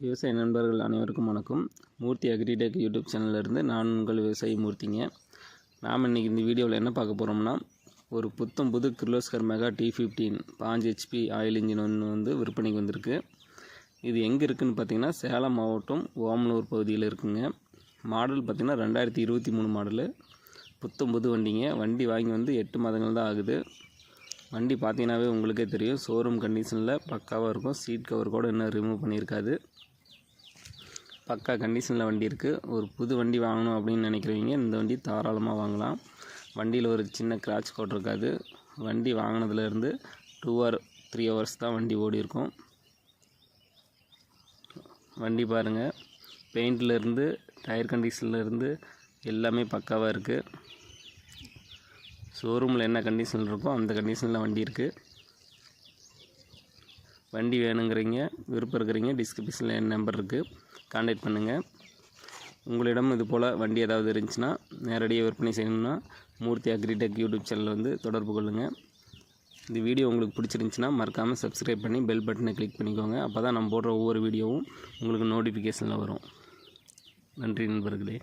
விவசாய நண்பர்கள் அனைவருக்கும் வணக்கம். மூர்த்தி அக்ரிடெக் யூடியூப் சேனல்லேருந்து நான் உங்கள் விவசாயி மூர்த்திங்க. நாம் இன்றைக்கி இந்த வீடியோவில் என்ன பார்க்க போகிறோம்னா ஒரு புத்தம் புது கிர்லோஸ்கர் மெகா டி ஃபிஃப்டீன் பாஞ்சு ஹெச்பி ஆயில் இன்ஜின் ஒன்று வந்து விற்பனைக்கு வந்திருக்கு. இது எங்கே இருக்குதுன்னு பார்த்தீங்கன்னா சேலம் மாவட்டம் ஓமலூர் பகுதியில் இருக்குங்க. மாடல் பார்த்திங்கன்னா ரெண்டாயிரத்தி இருபத்தி மூணு மாடலு. புத்தம் புது வண்டிங்க. வண்டி வாங்கி வந்து எட்டு மாதங்கள் தான் ஆகுது. வண்டி பார்த்தீங்கன்னாவே உங்களுக்கே தெரியும். ஷோரூம் கண்டிஷனில் பக்காவாக இருக்கும். சீட் கவர் கூட இன்னும் ரிமூவ் பண்ணியிருக்காது. பக்கா கண்டிஷனில் வண்டி இருக்குது ஒரு புது வண்டி வாங்கணும் அப்படின்னு நினைக்கிறவங்க இந்த வண்டி தாராளமாக வாங்கலாம். வண்டியில் ஒரு சின்ன கிராச் கோட் இருக்காது. வண்டி வாங்கினதுலேருந்து டூ ஆர் த்ரீ ஹவர்ஸ் தான் வண்டி ஓடி இருக்கும். வண்டி பாருங்கள் பெயிண்ட்லேருந்து டயர் கண்டிஷன்லேருந்து எல்லாமே பக்காவாக இருக்குது ஷோரூமில் என்ன கண்டிஷன் இருக்கோ அந்த கண்டிஷனில் வண்டி இருக்குது வண்டி வேணுங்கிறீங்க விருப்பம் இருக்கிறீங்க டிஸ்கிரிப்ஷனில் என் நம்பர் இருக்குது காண்டாக்ட் பண்ணுங்கள் உங்களிடம் இது போல் வண்டி ஏதாவது இருந்துச்சுன்னா நேரடியாக விற்பனை செய்யணும்னா மூர்த்தி அக்ரிடெக் யூடியூப் சேனல் வந்து தொடர்பு கொள்ளுங்கள் இந்த வீடியோ உங்களுக்கு பிடிச்சிருந்துச்சின்னா மறக்காமல் சப்ஸ்கிரைப் பண்ணி பெல் பட்டனை கிளிக் பண்ணிக்கோங்க. அப்போ தான் நம்ம போடுற ஒவ்வொரு வீடியோவும் உங்களுக்கு நோட்டிஃபிகேஷனில் வரும். நன்றி நண்பர்களே.